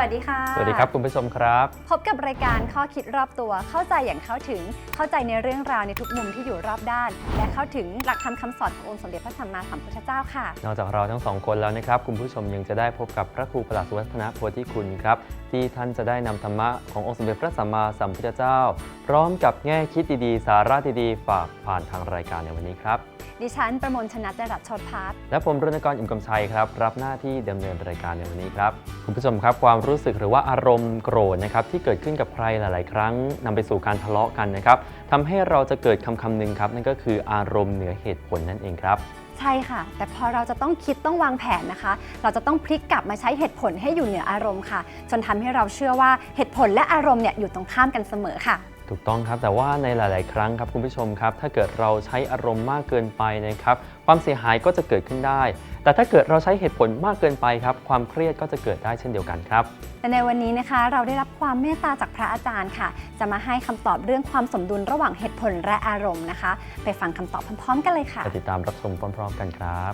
วัสดีค่ะ สวัสดีครับคุณผู้ชมครับ พบกับรายการข้อคิดรอบตัวเข้าใจอย่างเข้าถึง เข้าใจในเรื่องราวในทุกมุมที่อยู่รอบด้าน และเข้าถึงหลักธรรมคำสอนขององค์สมเด็จพระสัมมาสัมพุทธเจ้าค่ะ นอกจากเราทั้งสองคนแล้วนะครับ คุณผู้ชมยังจะได้พบกับพระครูประหลัดสุวัฒนโพธิคุณครับ ที่ท่านจะได้นำธรรมะขององค์สมเด็จพระสัมมาสัมพุทธเจ้า พร้อมกับแง่คิดดีๆ สาระดีๆ ฝากผ่านทางรายการในวันนี้ครับ ดิฉันประมวลชนัดจรัสชดพาร์ทและผมรณกรอิ่มกำชัยครับ รับหน้าที่ดำเนินรายการในวันนี้ครับ คุณผู้ชมครับความรู้สึกหรือว่าอารมณ์โกรธนะครับที่เกิดขึ้นกับใครหลาย ๆ ครั้งนำไปสู่การทะเลาะกันนะครับทำให้เราจะเกิดคำคำหนึ่งครับนั่นก็คืออารมณ์เหนือเหตุผลนั่นเองครับ ใช่ค่ะ แต่พอเราจะต้องคิดต้องวางแผนนะคะ เราจะต้องพลิกกลับมาใช้เหตุผลให้อยู่เหนืออารมณ์ค่ะ จนทำให้เราเชื่อว่าเหตุผลและอารมณ์เนี่ยอยู่ตรงข้ามกันเสมอค่ะ ถูกต้องครับ แต่ว่าในหลาย ๆ ครั้งครับคุณผู้ชมครับ ถ้าเกิดเราใช้อารมณ์มากเกินไปนะครับ ความเสียหายก็จะเกิดขึ้นได้ แต่ถ้าเกิดเราใช้เหตุผลมากเกินไปครับ ความเครียดก็จะเกิดได้เช่นเดียวกันครับและในวันนี้นะคะ เราได้รับความเมตตาจากพระอาจารย์ค่ะ จะมาให้คำตอบเรื่องความสมดุลระหว่างเหตุผลและอารมณ์นะคะ ไปฟังคำตอบพร้อม ๆ กันเลยค่ะไปติดตามรับชมพร้อม ๆ กันครับ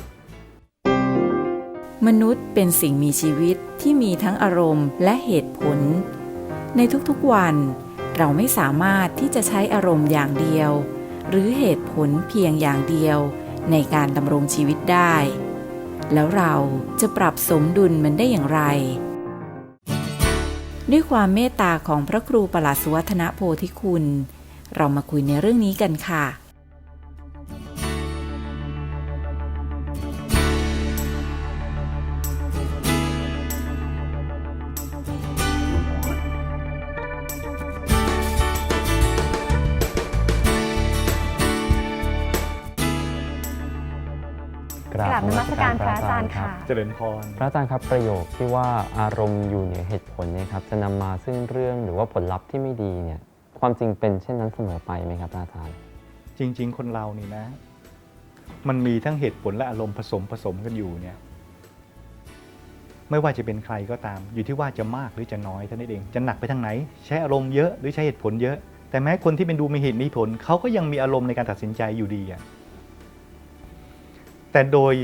มนุษย์เป็นสิ่งมีชีวิตที่มีทั้งอารมณ์และเหตุผล ในทุกๆวัน เราไม่สามารถที่จะใช้อารมณ์อย่างเดียว หรือเหตุผลเพียงอย่างเดียวในการดำรงชีวิตได้ แล้วเราจะปรับสมดุลมันได้อย่างไร ด้วยความเมตตาของพระครูประหลัดสุวัฒนโพธิคุณ เรามาคุยในเรื่องนี้กันค่ะ กราบนมัสการพระอาจารย์ค่ะ เจริญพรพระอาจารย์ครับประโยคที่ว่าอารมณ์อยู่เหนือเหตุผลเนี่ยครับจะนำมาซึ่งเรื่องหรือว่าผลลัพธ์ที่ไม่ดีเนี่ยความจริงเป็นเช่นนั้นเสมอไปไหมครับพระอาจารย์ จริง ๆ คนเรานี่นะ มันมีทั้งเหตุผลและอารมณ์ผสมผสมกันอยู่เนี่ยไม่ว่าจะเป็นใครก็ตาม อยู่ที่ว่าจะมากหรือจะน้อยเท่านั้นเอง จะหนักไปทางไหน ใช้อารมณ์เยอะหรือใช้เหตุผลเยอะ แต่แม้คนที่เป็นดูมีเหตุมีผลเขาก็ยังมีอารมณ์ในการตัดสินใจอยู่ดีอะ แต่โดย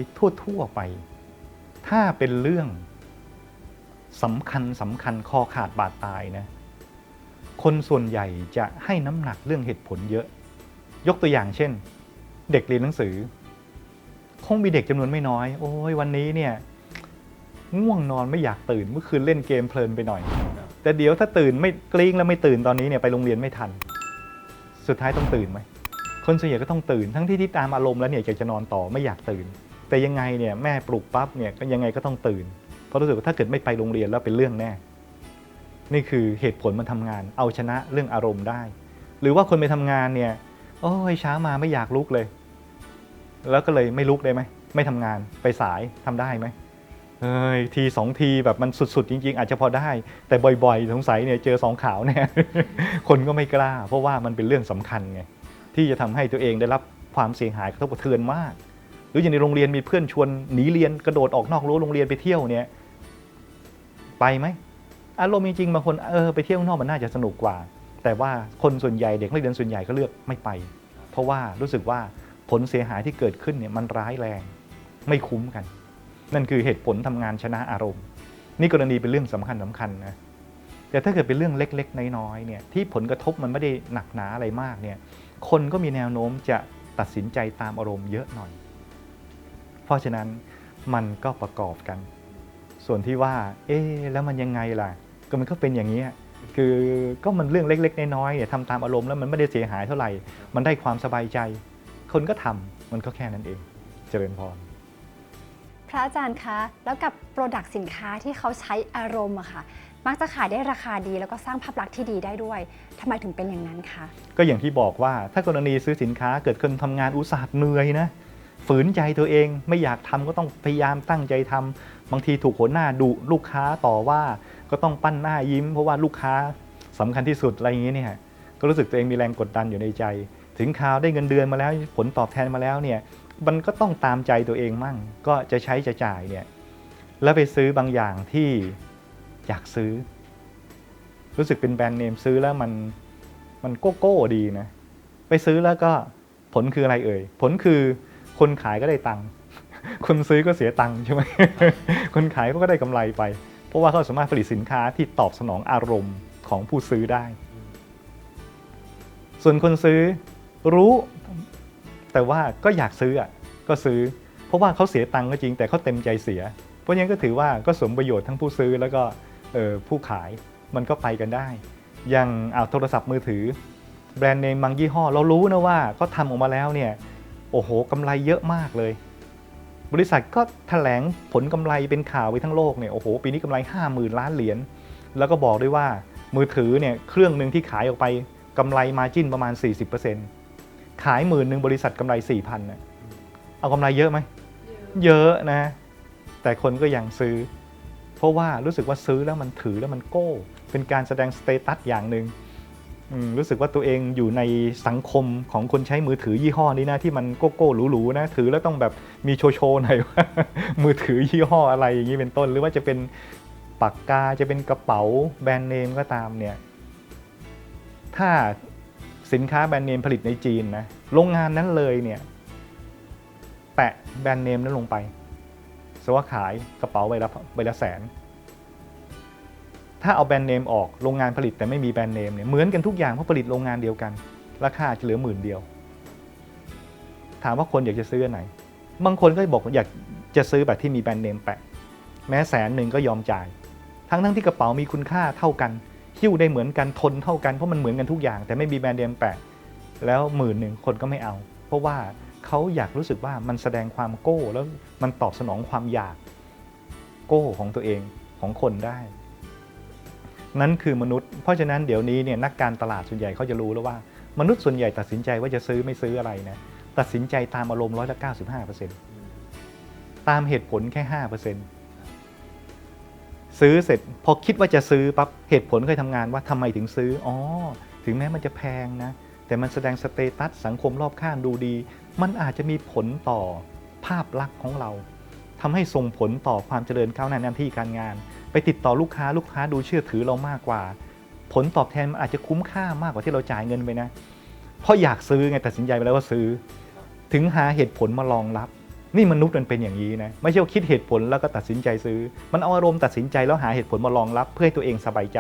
ทั่วๆไป ถ้าเป็นเรื่องสำคัญสำคัญคอขาดบาดตายนะ คนส่วนใหญ่จะให้น้ำหนักเรื่องเหตุผลเยอะ ยกตัวอย่างเช่น เด็กเรียนหนังสือ คงมีเด็กจำนวนไม่น้อย โอ้ยวันนี้เนี่ยง่วงนอนไม่อยากตื่นเมื่อคืนเล่นเกมเพลินไปหน่อย แต่เดี๋ยวถ้าตื่นไม่กลิ้งแล้วไม่ตื่นตอนนี้เนี่ยไปโรงเรียนไม่ทัน สุดท้ายต้องตื่นไหม คนส่วนใหญ่ก็ต้องตื่นทั้งที่ที่ตามอารมณ์แล้วเนี่ยอยากจะนอนต่อไม่อยากตื่น แต่ยังไงเนี่ยแม่ปลุกปั๊บเนี่ยก็ยังไงก็ต้องตื่น เพราะรู้สึกว่าถ้าเกิดไม่ไปโรงเรียนแล้วเป็นเรื่องแน่ นี่คือเหตุผลมันทำงาน เอาชนะเรื่องอารมณ์ได้ หรือว่าคนไปทำงานเนี่ยโอ้ยเช้ามาไม่อยากลุกเลย แล้วก็เลยไม่ลุกได้ไหมไม่ทำงานไปสายทำได้ไหมเอ้ยทีสองทีแบบมันสุดๆ จริง ๆ อาจจะพอได้ แต่บ่อยๆ สงสัยเนี่ยเจอสองขาวเนี่ยคนก็ไม่กล้า เพราะว่ามันเป็นเรื่องสำคัญไง ที่จะทำให้ตัวเองได้รับความเสียหายกระทบกระเทือนมาก หรืออย่างในโรงเรียนมีเพื่อนชวนหนีเรียนกระโดดออกนอกรั้วโรงเรียนไปเที่ยวเนี่ยไปไหมอารมณ์จริงๆบางคนเออไปเที่ยวนอกมันน่าจะสนุกกว่า แต่ว่าคนส่วนใหญ่เด็กนักเรียนส่วนใหญ่ก็เลือกไม่ไป เพราะว่ารู้สึกว่าผลเสียหายที่เกิดขึ้นเนี่ยมันร้ายแรงไม่คุ้มกัน นั่นคือเหตุผลทำงานชนะอารมณ์ นี่กรณีเป็นเรื่องสำคัญสำคัญนะแต่ถ้าเกิดเป็นเรื่องเล็กๆ น้อยๆเนี่ยที่ผลกระทบมันไม่ได้หนักหนาอะไรมากเนี่ย คนก็มีแนวโน้มจะตัดสินใจตามอารมณ์เยอะหน่อย เพราะฉะนั้นมันก็ประกอบกัน ส่วนที่ว่า เอ๊แล้วมันยังไงล่ะ ก็มันก็เป็นอย่างนี้คือก็มันเรื่องเล็ก ๆ น้อยๆเนี่ยทำตามอารมณ์แล้วมันไม่ได้เสียหายเท่าไหร่ มันได้ความสบายใจ คนก็ทำมันก็แค่นั้นเอง เจริญพร พระอาจารย์คะ แล้วกับโปรดักต์สินค้าที่เขาใช้อารมณ์อะค่ะ มักจะขายได้ราคาดีแล้วก็สร้างภาพลักษณ์ที่ดีได้ด้วยทำไมถึงเป็นอย่างนั้นคะ ก็อย่างที่บอกว่าถ้ากรณีซื้อสินค้าเกิดคนทำงานอุตสาห์เหนื่อยนะฝืนใจตัวเองไม่อยากทำก็ต้องพยายามตั้งใจทำบางทีถูกหัวหน้าดุลูกค้าต่อว่า ก็ต้องปั้นหน้ายิ้ม เพราะว่าลูกค้าสำคัญที่สุดอะไรอย่างนี้เนี่ยก็รู้สึกตัวเองมีแรงกดดันอยู่ในใจ ถึงข่าวได้เงินเดือนมาแล้วผลตอบแทนมาแล้วเนี่ยมันก็ต้องตามใจตัวเองมั่ง ก็จะใช้จะจ่ายเนี่ยแล้วไปซื้อบางอย่างที่ อยากซื้อ รู้สึกเป็นแบรนด์เนมซื้อแล้วมันมันโก้โก้ดีนะ ไปซื้อแล้วก็ผลคืออะไรเอ่ย ผลคือคนขายก็ได้ตังค์คนซื้อก็เสียตังค์ใช่ไหมคนขายก็ได้กำไรไป เพราะว่าเขาสามารถผลิตสินค้าที่ตอบสนองอารมณ์ของผู้ซื้อได้ ส่วนคนซื้อรู้ แต่ว่าก็อยากซื้ออะก็ซื้อ เพราะว่าเขาเสียตังค์ก็จริงแต่เขาเต็มใจเสีย เพราะฉะนั้นก็ถือว่าก็สมประโยชน์ทั้งผู้ซื้อแล้วก็ ผู้ขายมันก็ไปกันได้ อย่างเอาโทรศัพท์มือถือ แบรนด์เนมบางยี่ห้อ เรารู้นะว่าก็ทำออกมาแล้วเนี่ยโอ้โหกำไรเยอะมากเลย บริษัทก็แถลงผลกำไรเป็นข่าวไปทั้งโลกเนี่ยโอ้โหปีนี้กำไร 5 0,000 ล้านเหรียญแล้วก็บอกด้วยว่ามือถือเนี่ยเครื่องหนึ่งที่ขายออกไปกำไรมาจิ้นประมาณ 40%ขายหมื่นหนึ่งบริษัทกำไร 4,000นะเอากำไรเยอะไหมเยอะนะ แต่คนก็ยังซื้อ เพราะว่ารู้สึกว่าซื้อแล้วมันถือแล้วมันโก้ เป็นการแสดงสเตตัสอย่างหนึ่งรู้สึกว่าตัวเองอยู่ในสังคมของคนใช้มือถือยี่ห้อนี้นะที่มันโก้โก้หรูๆนะถือแล้วต้องแบบมีโชว์โชว์หน่อยว่ามือถือยี่ห้ออะไรอย่างนี้เป็นต้น หรือว่าจะเป็นปากกาจะเป็นกระเป๋าแบรนด์เนมก็ตามเนี่ยถ้าสินค้าแบรนด์เนมผลิตในจีนนะโรงงานนั้นเลยเนี่ยแปะแบรนด์เนมนั้นลงไป สว่าขายกระเป๋าใบละใบละแสน ถ้าเอาแบรนด์เนมออกโรงงานผลิตแต่ไม่มีแบรนด์เนมเนี่ยเหมือนกันทุกอย่างเพราะผลิตโรงงานเดียวกัน ราคาจะเหลือหมื่นเดียว ถามว่าคนอยากจะซื้ออันไหน บางคนก็บอกอยากจะซื้อแบบที่มีแบรนด์เนมแปะ แม้แสนหนึ่งก็ยอมจ่าย ทั้งทั้งที่กระเป๋ามีคุณค่าเท่ากันหิ้วได้เหมือนกันทนเท่ากันเพราะมันเหมือนกันทุกอย่าง แต่ไม่มีแบรนด์เนมแปะ แล้วหมื่นหนึ่งคนก็ไม่เอา เพราะว่า เขาอยากรู้สึกว่ามันแสดงความโก้แล้วมันตอบสนองความอยากโก้ของตัวเองของคนได้ นั่นคือมนุษย์ เพราะฉะนั้นเดี๋ยวนี้เนี่ยนักการตลาดส่วนใหญ่เขาจะรู้แล้วว่า มนุษย์ส่วนใหญ่ตัดสินใจว่าจะซื้อไม่ซื้ออะไรนะตัดสินใจตามอารมณ์ร้อยละเก้าสิบห้าเปอร์เซ็นต์ตามเหตุผลแค่ห้าเปอร์เซ็นต์ซื้อเสร็จพอคิดว่าจะซื้อปั๊บเหตุผลเคยทำงานว่าทำไมถึงซื้ออ๋อถึงแม้มันจะแพงนะแต่มันแสดงสเตตัสสังคมรอบข้างดูดี มันอาจจะมีผลต่อภาพลักษณ์ของเราทำให้ส่งผลต่อความเจริญก้าวหน้าหน้าที่การงาน ไปติดต่อลูกค้าลูกค้าดูเชื่อถือเรามากกว่า ผลตอบแทนมันอาจจะคุ้มค่ามากกว่าที่เราจ่ายเงินไปนะ เพราะอยากซื้อไงตัดสินใจไปแล้วว่าซื้อ ถึงหาเหตุผลมารองรับ นี่มนุษย์มันเป็นอย่างนี้นะไม่ใช่ว่าคิดเหตุผลแล้วก็ตัดสินใจซื้อ มันเอาอารมณ์ตัดสินใจแล้วหาเหตุผลมารองรับ เพื่อให้ตัวเองสบายใจ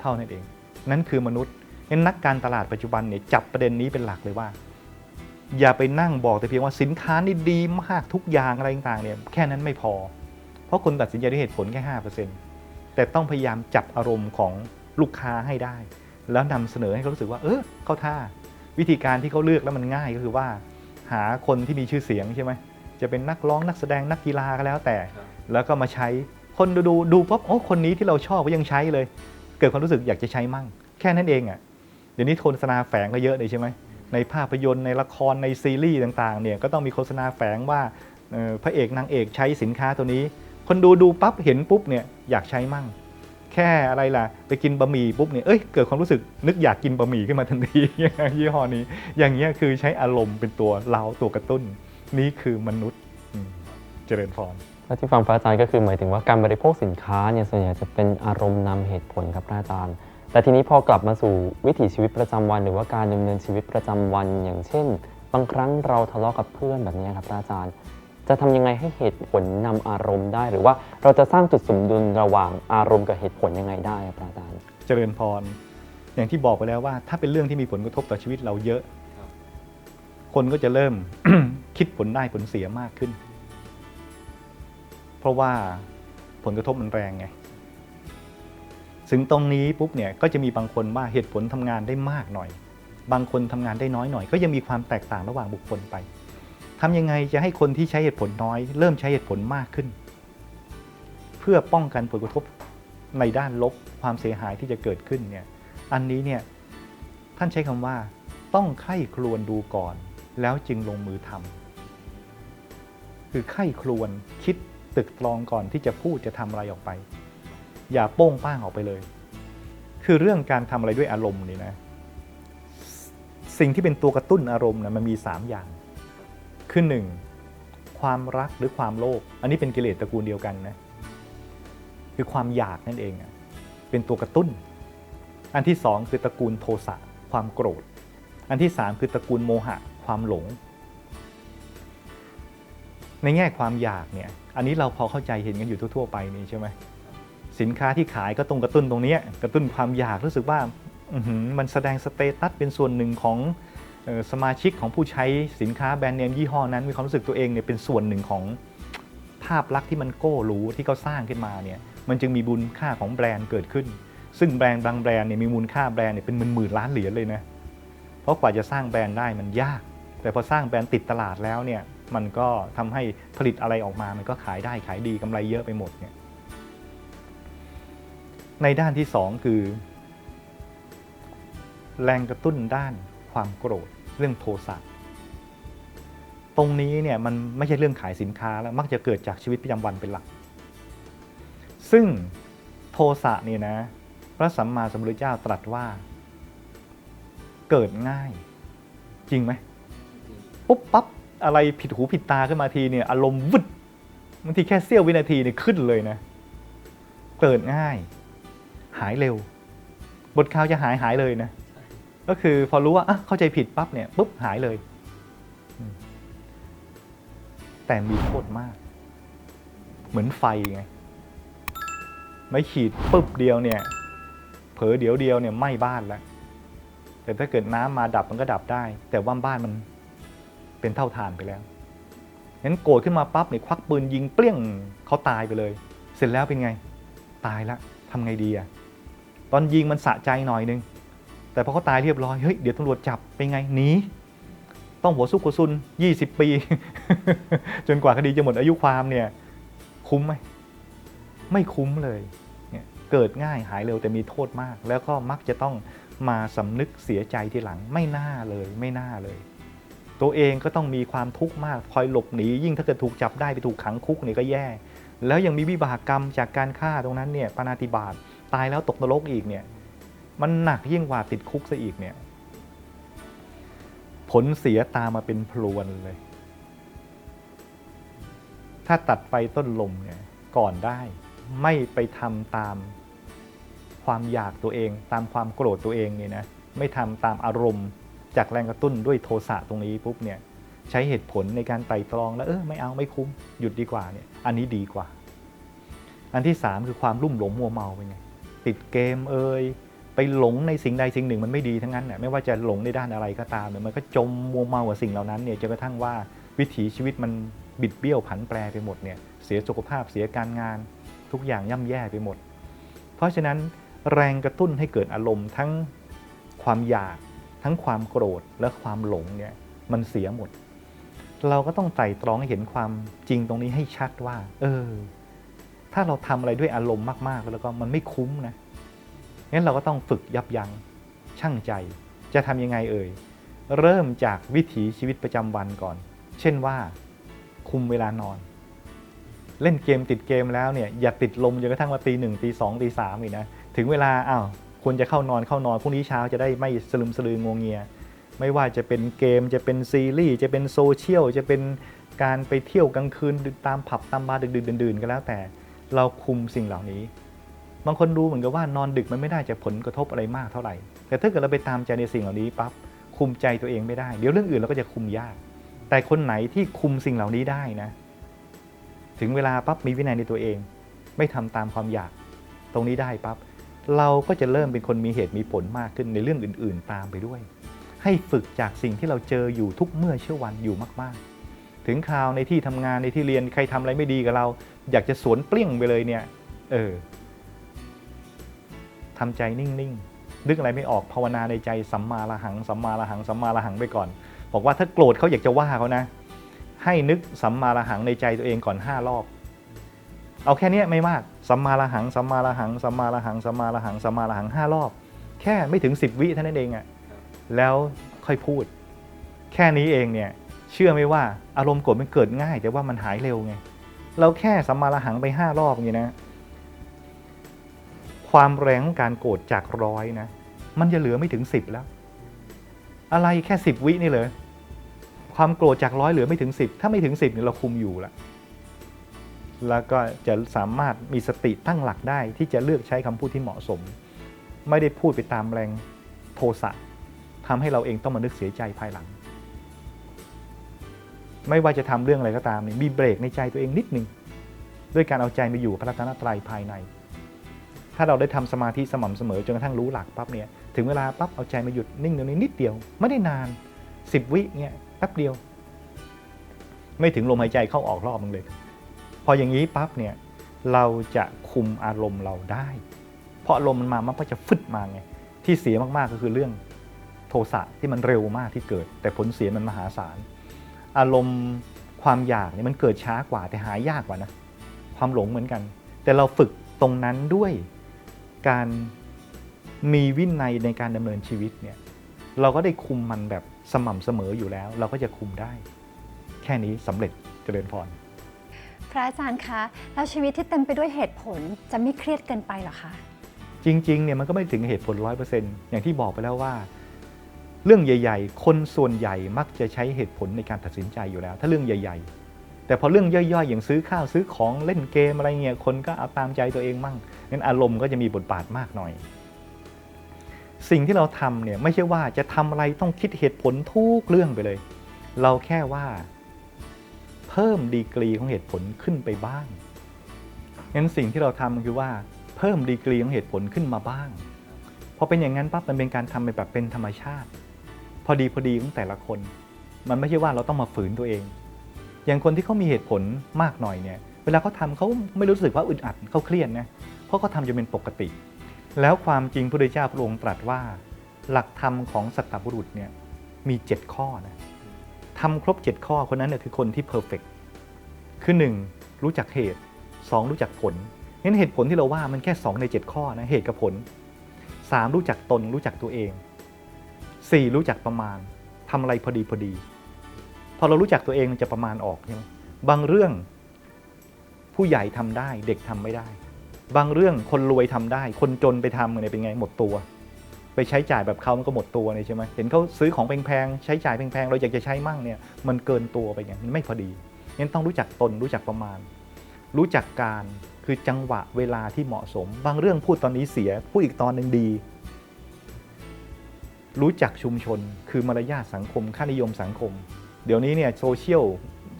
เท่านั้นเอง นั่นคือมนุษย์งั้นนักการตลาดปัจจุบันเนี่ยจับประเด็นนี้เป็นหลักเลยว่า อย่าไปนั่งบอกแต่เพียงว่าสินค้านี่ดีมากทุกอย่างอะไรต่างๆเนี่ยแค่นั้นไม่พอ เพราะคนตัดสินใจด้วยเหตุผลแค่ห้าเปอร์เซ็นต์แต่ต้องพยายามจับอารมณ์ของลูกค้าให้ได้ แล้วนำเสนอให้เขารู้สึกว่า เออเข้าท่า วิธีการที่เขาเลือกแล้วมันง่ายก็คือว่า หาคนที่มีชื่อเสียงใช่ไหมจะเป็นนักร้องนักแสดงนักกีฬาก็แล้วแต่ แล้วก็มาใช้คนดูดูดูปุ๊บโอ้คนนี้ที่เราชอบก็ยังใช้เลย เกิดความรู้สึกอยากจะใช้มั่ง แค่นั้นเองอะเดี๋ยวนี้โฆษณาแฝงก็เยอะเลยใช่ไหม ในภาพยนตร์ในละครในซีรีส์ต่างๆเนี่ยก็ต้องมีโฆษณาแฝงว่าพระเอกนางเอกใช้สินค้าตัวนี้ คนดูดูปั๊บเห็นปุ๊บเนี่ยอยากใช้มั่ง แค่อะไรล่ะ ไปกินบะหมี่ปุ๊บเนี่ยเอ้ยเกิดความรู้สึกนึกอยากกินบะหมี่ขึ้นมาทันทียี่ห้อนี้ อย่างเงี้ยคือใช้อารมณ์เป็นตัวเราตัวกระตุ้น นี่คือมนุษย์เจริญพรแล้วที่ฟังพระอาจารย์ก็คือหมายถึงว่าการบริโภคสินค้าเนี่ยส่วนใหญ่จะเป็นอารมณ์นำเหตุผลครับพระอาจารย์ แต่ทีนี้พอกลับมาสู่วิถีชีวิตประจำวัน หรือว่าการดำเนินชีวิตประจำวัน อย่างเช่น บางครั้งเราทะเลาะกับเพื่อนแบบนี้ครับอาจารย์ จะทำยังไงให้เหตุผลนำอารมณ์ได้ หรือว่าเราจะสร้างจุดสมดุลระหว่างอารมณ์กับเหตุผลยังไงได้ครับอาจารย์ เจริญพร อย่างที่บอกไปแล้วว่า ถ้าเป็นเรื่องที่มีผลกระทบต่อชีวิตเราเยอะ คนก็จะเริ่มคิดผลได้ผลเสียมากขึ้น เพราะว่าผลกระทบมันแรงไง ถึงตรงนี้ปุ๊บเนี่ยก็จะมีบางคนว่าเหตุผลทำงานได้มากหน่อย บางคนทำงานได้น้อยหน่อย ก็ยังมีความแตกต่างระหว่างบุคคลไปทำยังไงจะให้คนที่ใช้เหตุผลน้อย เริ่มใช้เหตุผลมากขึ้น เพื่อป้องกันผลกระทบในด้านลบความเสียหายที่จะเกิดขึ้นเนี่ยอันนี้เนี่ยท่านใช้คำว่า ต้องใคร่ครวญดูก่อน แล้วจึงลงมือทำคือใคร่ครวญคิดตึกตรองก่อนที่จะพูดจะทำอะไรออกไป อย่าโป้งป้างออกไปเลย คือเรื่องการทำอะไรด้วยอารมณ์นี่นะ สิ่งที่เป็นตัวกระตุ้นอารมณ์นะมันมี 3 อย่าง คือหนึ่งความรักหรือความโลภ อันนี้เป็นกิเลสตระกูลเดียวกันนะ คือความอยากนั่นเองอะเป็นตัวกระตุ้น อันที่สองคือตระกูลโทสะความโกรธ อันที่สามคือตระกูลโมหะ ความหลง ในแง่ความอยากเนี่ย อันนี้เราพอเข้าใจเห็นกันอยู่ทั่วๆไปนี่ใช่ไหม สินค้าที่ขายก็ตรงกระตุ้นตรงนี้กระตุ้นความอยากรู้สึกว่ามันแสดงสเตตัสเป็นส่วนหนึ่งของสมาชิกของผู้ใช้สินค้าแบรนด์เนมยี่ห้อนั้นมีความรู้สึกตัวเองเนี่ยเป็นส่วนหนึ่งของภาพลักษณ์ที่มันโก้หรูที่เขาสร้างขึ้นมาเนี่ยมันจึงมีบุญค่าของแบรนด์เกิดขึ้น ซึ่งแบรนด์บางแบรนด์เนี่ยมีมูลค่าแบรนด์เนี่ยเป็นหมื่นๆล้านเหรียญเลยนะเพราะกว่าจะสร้างแบรนด์ได้มันยาก แต่พอสร้างแบรนด์ติดตลาดแล้วเนี่ยมันก็ทำให้ผลิตอะไรออกมามันก็ขายได้ขายดีกำไรเยอะไปหมดเนี่ย ในด้านที่สองคือ แรงกระตุ้นด้านความโกรธเรื่องโทสะตรงนี้เนี่ยมันไม่ใช่เรื่องขายสินค้าแล้วมักจะเกิดจากชีวิตประจำวันเป็นหลัก ซึ่งโทสะเนี่ยนะ พระสัมมาสัมพุทธเจ้าตรัสว่า เกิดง่าย จริงไหมปุ๊บปั๊บอะไรผิดหูผิดตาขึ้นมาทีเนี่ยอารมณ์วึดบางทีแค่เสี้ยววินาทีเนี่ยขึ้นเลยนะ เกิดง่าย หายเร็ว บทข่าวจะหายหายเลยนะ ก็คือพอรู้ว่าเข้าใจผิดปั๊บเนี่ยปุ๊บหายเลย แต่มีโทษมาก เหมือนไฟไง ไม่ขีดปุ๊บเดียวเนี่ย เผลอเดี๋ยวเดียวเนี่ยไหม้บ้านแล้ว แต่ถ้าเกิดน้ำมาดับมันก็ดับได้ แต่ว่าบ้านมันเป็นเท่าฐานไปแล้วงั้นโกรธขึ้นมาปั๊บเนี่ยควักปืนยิงเปรี้ยงเขาตายไปเลย เสร็จแล้วเป็นไง ตายล้วทำไงดีอะ ตอนยิงมันสะใจหน่อยนึง แต่พอเขาตายเรียบร้อย เฮ้ย เดี๋ยวตำรวจจับเป็นไง หนี ต้องหัวซุกหัวซุน 20 ปี จนกว่าคดีจะหมดอายุความเนี่ย คุ้มไหม ไม่คุ้มเลยเนี่ยเกิดง่ายหายเร็วแต่มีโทษมาก แล้วก็มักจะต้องมาสำนึกเสียใจทีหลัง ไม่น่าเลย ไม่น่าเลย ตัวเองก็ต้องมีความทุกข์มากคอยหลบหนี ยิ่งถ้าเกิดถูกจับได้ไปถูกขังคุกเนี่ยก็แย่ แล้วยังมีวิบากกรรมจากการฆ่าตรงนั้นเนี่ยปาณาติบาต ตายแล้วตกนรกอีกเนี่ย มันหนักยิ่งกว่าติดคุกซะอีกเนี่ย ผลเสียตามมาเป็นพลวนเลย ถ้าตัดไฟต้นลมเนี่ยก่อนได้ ไม่ไปทำตามความอยากตัวเอง ตามความโกรธตัวเองเนี่ยนะไม่ทำตามอารมณ์ จากแรงกระตุ้นด้วยโทสะตรงนี้ปุ๊บเนี่ยใช้เหตุผลในการไต่ตรองแล้วเออไม่เอาไม่คุ้มหยุดดีกว่าเนี่ยอันนี้ดีกว่า อันที่3คือความลุ่มหลงมัวเมาเป็นไง ติดเกมเอ่ยไปหลงในสิ่งใดสิ่งหนึ่งมันไม่ดีทั้งนั้นน่ะไม่ว่าจะหลงในด้านอะไรก็ตามเนี่ยมันก็จมมัวเมากับสิ่งเหล่านั้นเนี่ยจนกระทั่งว่าวิถีชีวิตมันบิดเบี้ยวผันแปรไปหมดเนี่ยเสียสุขภาพเสียการงานทุกอย่างย่ำแย่ไปหมด เพราะฉะนั้นแรงกระตุ้นให้เกิดอารมณ์ทั้งความอยากทั้งความโกรธและความหลงเนี่ยมันเสียหมด เราก็ต้องไตร่ตรองให้เห็นความจริงตรงนี้ให้ชัดว่า เออ ถ้าเราทำอะไรด้วยอารมณ์มากๆแล้วก็มันไม่คุ้มนะงั้นเราก็ต้องฝึกยับยัง้งชั่งใจ จะทำยังไงเอ่ย เริ่มจากวิถีชีวิตประจำวันก่อน เช่นว่า คุมเวลานอน เล่นเกมติดเกมแล้วเนี่ยอย่าติดลมจนกระทั่งมาตีหนึ่งตีสองตีสามอีกนะ ถึงเวลาอ้าวควรจะเข้านอนเข้านอนพรุ่งนี้เช้าจะได้ไม่สลึมสลืองวงเงีย ไม่ว่าจะเป็นเกมจะเป็นซีรีส์จะเป็นโซเชียลจะเป็นการไปเที่ยวกลางคืนตามผับตามบาร์ดึกๆดื่นๆก็แล้วแต่ เราคุมสิ่งเหล่านี้ บางคนดูเหมือนกับว่านอนดึกมันไม่ได้จะผลกระทบอะไรมากเท่าไหร่ แต่ถ้าเกิดเราไปตามใจในสิ่งเหล่านี้ปั๊บคุมใจตัวเองไม่ได้ เดี๋ยวเรื่องอื่นเราก็จะคุมยาก แต่คนไหนที่คุมสิ่งเหล่านี้ได้นะ ถึงเวลาปั๊บมีวินัยในตัวเอง ไม่ทำตามความอยาก ตรงนี้ได้ปั๊บเราก็จะเริ่มเป็นคนมีเหตุมีผลมากขึ้นในเรื่องอื่น ๆ ตามไปด้วย ให้ฝึกจากสิ่งที่เราเจออยู่ทุกเมื่อเชื่อวันอยู่มาก ๆ ถึงคราวในที่ทำงานในที่เรียนใครทำอะไรไม่ดีกับเรา อยากจะสวนเปรี้ยงไปเลยเนี่ย เออทำใจนิ่งๆนึกอะไรไม่ออกภาวนาในใจสัมมาละหังสัมมาละหังสัมมาละหังไปก่อน บอกว่าถ้าโกรธเขาอยากจะว่าเขานะ ให้นึกสัมมาละหังในใจตัวเองก่อนห้ารอบ เอาแค่นี้ไม่มากสัมมาละหังสัมมาละหังสัมมาละหังสัมมาละหังสัมมาละหังห้ารอบ แค่ไม่ถึง10วิเท่านั้นเองอะแล้วค่อยพูด แค่นี้เองเนี่ยเชื่อไหมว่าอารมณ์โกรธมันเกิดง่าย แต่ว่ามันหายเร็วไง เราแค่สัมมาละหังไปห้ารอบอย่างนี้นะ ความแรงของการโกรธจากร้อยนะ มันจะเหลือไม่ถึง10แล้ว อะไรแค่10วินี่เลยความโกรธจากร้อยเหลือไม่ถึง10ถ้าไม่ถึง10เนี่ยเราคุมอยู่ล้วแล้วก็จะสามารถมีสติตั้งหลักได้ที่จะเลือกใช้คำพูดที่เหมาะสม ไม่ได้พูดไปตามแรงโทสะทำให้เราเองต้องมานึกเสียใจภายหลัง ไม่ว่าจะทำเรื่องอะไรก็ตามเนี่ยมีเบรกในใจตัวเองนิดหนึ่งด้วยการเอาใจมาอยู่กับพระรัตนตรัยภายใน ถ้าเราได้ทำสมาธิสม่ำเสมอจนกระทั่งรู้หลักปั๊บเนี่ยถึงเวลาปั๊บเอาใจมาหยุดนิ่งตรงนี้นิดเดียว ไม่ได้นาน 10 วิเนี่ยแป๊บเดียว ไม่ถึงลมหายใจเข้าออกรอบนึงเลย พออย่างนี้ปั๊บเนี่ยเราจะคุมอารมณ์เราได้ เพราะอารมมันมามันก็จะฟึดมาไงที่เสียมากๆก็คือเรื่องโทสะที่มันเร็วมากที่เกิด แต่ผลเสียมันมหาศาล อารมณ์ความอยากเนี่ยมันเกิดช้ากว่าแต่หายากกว่านะ ความหลงเหมือนกัน แต่เราฝึกตรงนั้นด้วยการมีวินัยในการดำเนินชีวิตเนี่ยเราก็ได้คุมมันแบบสม่ำเสมออยู่แล้ว เราก็จะคุมได้ แค่นี้สำเร็จเจริญพรพระอาจารย์คะแล้วชีวิตที่เต็มไปด้วยเหตุผลจะไม่เครียดเกินไปเหรอคะจริงๆเนี่ยมันก็ไม่ถึงเหตุผลร้อยเปอร์เซ็นต์อย่างที่บอกไปแล้วว่า เรื่องใหญ่ ๆ คนส่วนใหญ่มักจะใช้เหตุผลในการตัดสินใจอยู่แล้ว ถ้าเรื่องใหญ่ ๆ แต่พอเรื่องย่อยๆ อย่างซื้อข้าวซื้อของเล่นเกมอะไรเงี้ยคนก็เอาตามใจตัวเองมั่งงั้นอารมณ์ก็จะมีบทบาทมากหน่อย สิ่งที่เราทำเนี่ยไม่ใช่ว่าจะทำอะไรต้องคิดเหตุผลทุกเรื่องไปเลย เราแค่ว่า เพิ่มดีกรีของเหตุผลขึ้นไปบ้างงั้นสิ่งที่เราทำคือว่าเพิ่มดีกรีของเหตุผลขึ้นมาบ้างพอเป็นอย่างนั้นปั๊บมันเป็นการทำไปแบบเป็นธรรมชาติ พอดีพอดีของแต่ละคน มันไม่ใช่ว่าเราต้องมาฝืนตัวเอง อย่างคนที่เขามีเหตุผลมากหน่อยเนี่ย เวลาเขาทำเขาไม่รู้สึกว่าอึดอัดเขาเครียดนะเพราะเขาทำจนเป็นปกติ แล้วความจริงพระพุทธเจ้าพระองค์ตรัสว่า หลักธรรมของสัตบุรุษเนี่ยมี 7 ข้อนะทำครบ 7 ข้อคนนั้นเนี่ยคือคนที่เพอร์เฟกคือ 1. รู้จักเหตุ 2. รู้จักผลงั้นเหตุผลที่เราว่ามันแค่ 2 ใน 7 ข้อนะเหตุกับผล 3. รู้จักตนรู้จักตัวเอง 4. รู้จักประมาณทำอะไรพอดีพอดี พอเรารู้จักตัวเองมันจะประมาณออกใช่ไหมบางเรื่องผู้ใหญ่ทำได้เด็กทำไม่ได้ บางเรื่องคนรวยทำได้ คนจนไปทำเนี่ยเป็นไงหมดตัว ไปใช้จ่ายแบบเขามันก็หมดตัวเลยใช่ไหมเห็นเขาซื้อของแพงๆใช้จ่ายแพงๆเราอยากจะใช้มั่งเนี่ยมันเกินตัวไปไงมันไม่พอดีงั้นต้องรู้จักตนรู้จักประมาณ รู้จักการคือจังหวะเวลาที่เหมาะสม บางเรื่องพูดตอนนี้เสียพูดอีกตอนหนึ่งดี รู้จักชุมชน คือมารยาทสังคม ค่านิยมสังคม เดี๋ยวนี้เนี่ยโซเชียล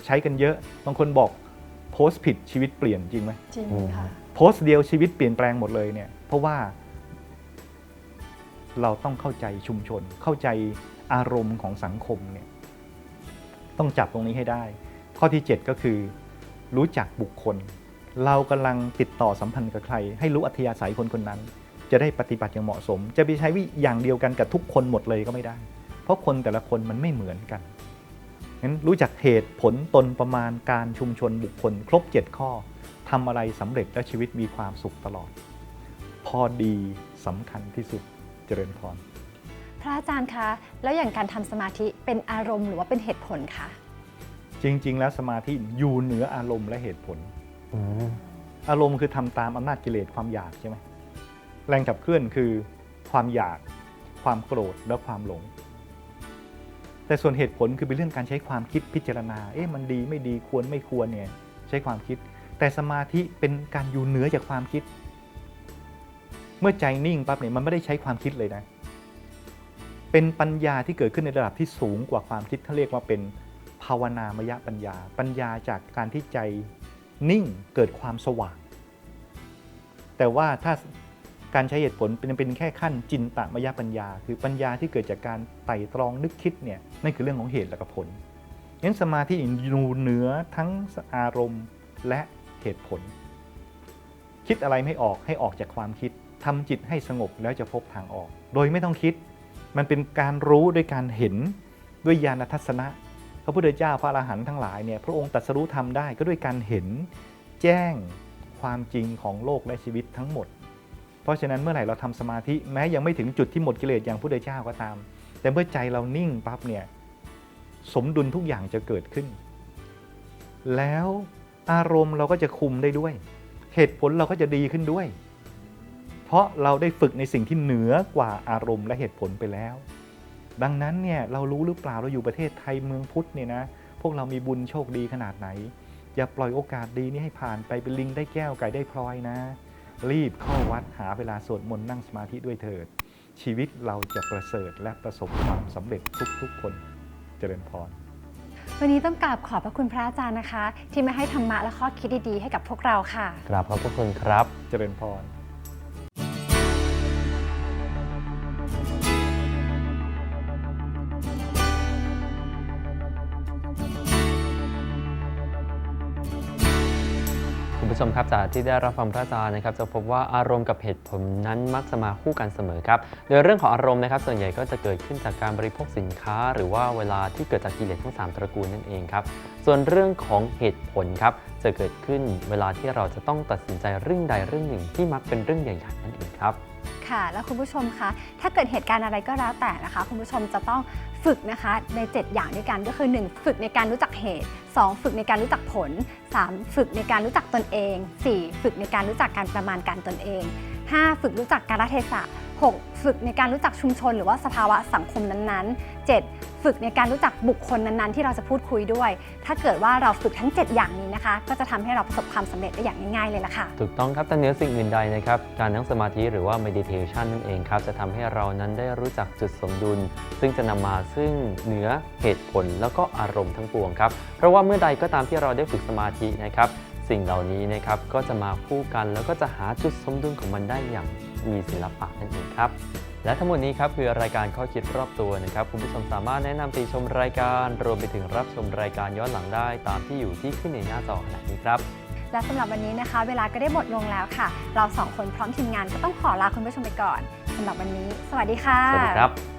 ใช้กันเยอะ บางคนบอกโพสต์ผิดชีวิตเปลี่ยนจริงไหมจริงค่ะโพสต์เดียวชีวิตเปลี่ยนแปลงหมดเลยเนี่ยเพราะว่า เราต้องเข้าใจชุมชน เข้าใจอารมณ์ของสังคมเนี่ยต้องจับตรงนี้ให้ได้ ข้อที่ 7 ก็คือ รู้จักบุคคล เรากำลังติดต่อสัมพันธ์กับใคร ให้รู้อัธยาศัยคนคนนั้น จะได้ปฏิบัติอย่างเหมาะสม จะไปใช้วิอย่างเดียวกันกับทุกคนหมดเลยก็ไม่ได้ เพราะคนแต่ละคนมันไม่เหมือนกันงั้นรู้จักเหตุผลตนประมาณการชุมชนบุคคล ครบ 7 ข้อทำอะไรสำเร็จและชีวิตมีความสุขตลอด พอดีสำคัญที่สุดเจริญพรพระอาจารย์คะแล้วอย่างการทำสมาธิเป็นอารมณ์หรือว่าเป็นเหตุผลคะจริง ๆ แล้วสมาธิอยู่เหนืออารมณ์และเหตุผลอืมอารมณ์คือทำตามอำนาจกิเลสความอยากใช่ไหม แรงขับเคลื่อนคือความอยาก ความโกรธและความหลง แต่ส่วนเหตุผลคือเป็นเรื่องการใช้ความคิดพิจารณา เอ๊ะมันดีไม่ดีควรไม่ควรเนี่ยใช้ความคิด แต่สมาธิเป็นการอยู่เหนือจากความคิด เมื่อใจนิ่งปั๊บเนี่ยมันไม่ได้ใช้ความคิดเลยนะ เป็นปัญญาที่เกิดขึ้นในระดับที่สูงกว่าความคิดเขาเรียกว่าเป็นภาวนามยปัญญา ปัญญาจากการที่ใจนิ่งเกิดความสว่าง แต่ว่าถ้า การใช้เหตุผลเป็นเป็นแค่ขั้นจินตมยปัญญา คือปัญญาที่เกิดจากการไต่ตรองนึกคิดเนี่ยนั่นคือเรื่องของเหตุและผลงั้นสมาธิอยู่เหนือทั้งอารมณ์และเหตุผล คิดอะไรไม่ออกให้ออกจากความคิดทำจิตให้สงบแล้วจะพบทางออก โดยไม่ต้องคิด มันเป็นการรู้ด้วยการเห็นด้วยญาณทัศนะ พระพุทธเจ้าพระอรหันต์ทั้งหลายเนี่ยพระองค์ตรัสรู้ทำได้ก็ด้วยการเห็นแจ้งความจริงของโลกและชีวิตทั้งหมด ราะฉะนั้นเมื่อไหร่เราทำสมาธิแม้ยังไม่ถึงจุดที่หมดกิเลสอย่างพระพุทธเจ้าก็ตาม แต่เมื่อใจเรานิ่งปั๊บเนี่ยสมดุลทุกอย่างจะเกิดขึ้น แล้วอารมณ์เราก็จะคุมได้ด้วย เหตุผลเราก็จะดีขึ้นด้วย เพราะเราได้ฝึกในสิ่งที่เหนือกว่าอารมณ์และเหตุผลไปแล้ว ดังนั้นเนี่ยเรารู้หรือเปล่าเราอยู่ประเทศไทยเมืองพุทธเนี่ยนะพวกเรามีบุญโชคดีขนาดไหน อย่าปล่อยโอกาสดีนี้ให้ผ่านไปเป็นลิงได้แก้วไก่ได้พลอยนะ รีบเข้าวัดหาเวลาสวดมนต์นั่งสมาธิด้วยเถิด ชีวิตเราจะประเสริฐและประสบความสำเร็จทุกๆ คนเจริญพร วันนี้ต้องกราบขอบพระคุณพระอาจารย์นะคะ ที่มาให้ธรรมะและข้อคิดดีๆให้กับพวกเราค่ะ กราบขอบพระคุณครับ เจริญพร ผู้ชมครับจากที่ได้รับฟังพระอาจารย์นะครับจะพบว่าอารมณ์กับเหตุผลนั้นมักจะมาคู่กันเสมอครับโดยเรื่องของอารมณ์นะครับส่วนใหญ่ก็จะเกิดขึ้นจากการบริโภคสินค้า หรือว่าเวลาที่เกิดจากกิเลสทั้ง 3 ตระกูลนั่นเองครับส่วนเรื่องของเหตุผลครับจะเกิดขึ้นเวลาที่เราจะต้องตัดสินใจเรื่องใดเรื่องหนึ่งที่มักเป็นเรื่องใหญ่ๆนั่นเองครับ ค่ะ แล้วคุณผู้ชมคะถ้าเกิดเหตุการณ์อะไรก็แล้วแต่นะคะ คุณผู้ชมจะต้องฝึกนะคะใน 7 อย่างด้วยกันก็คือ 1 ฝึกในการรู้จักเหตุ 2 ฝึกในการรู้จักผล 3 ฝึกในการรู้จักตนเอง 4 ฝึกในการรู้จักการประมาณการตนเอง 5 ฝึกรู้จักการเทศะ 6 ฝึกในการรู้จักชุมชน หรือว่าสภาวะสังคมนั้นๆ 7 ฝึกในการรู้จักบุคคลนั้นๆ ที่เราจะพูดคุยด้วย ถ้าเกิดว่าเราฝึกทั้ง 7 อย่างนี้นะคะ ก็จะทำให้เราประสบความสำเร็จได้อย่างง่ายๆเลยล่ะค่ะ ถูกต้องครับแต่เนื้อสิ่งอื่นใดนะครับ การนั่งสมาธิหรือว่า meditation นั่นเองครับ จะทำให้เรานั้นได้รู้จักจุดสมดุล ซึ่งจะนำมาซึ่งเหนือเหตุผลแล้วก็อารมณ์ทั้งปวงครับ เพราะว่าเมื่อใดก็ตามที่เราได้ฝึกสมาธินะครับ สิ่งเหล่านี้นะครับก็จะมาคู่กันแล้วก็จะหาจุดสมดุลของมันได้อย่าง มีศิลปะนั่นเองครับ และทั้งหมดนี้ครับคือรายการข้อคิดรอบตัวนะครับ คุณผู้ชมสามารถแนะนำติชมรายการ รวมไปถึงรับชมรายการย้อนหลังได้ ตามที่อยู่ที่ขึ้นในหน้าจอขณะนี้ครับและสำหรับวันนี้นะคะ เวลาก็ได้หมดลงแล้วค่ะ เราสองคนพร้อมทีมงานก็ต้องขอลาคุณผู้ชมไปก่อนสำหรับวันนี้ สวัสดีค่ะ สวัสดีครับ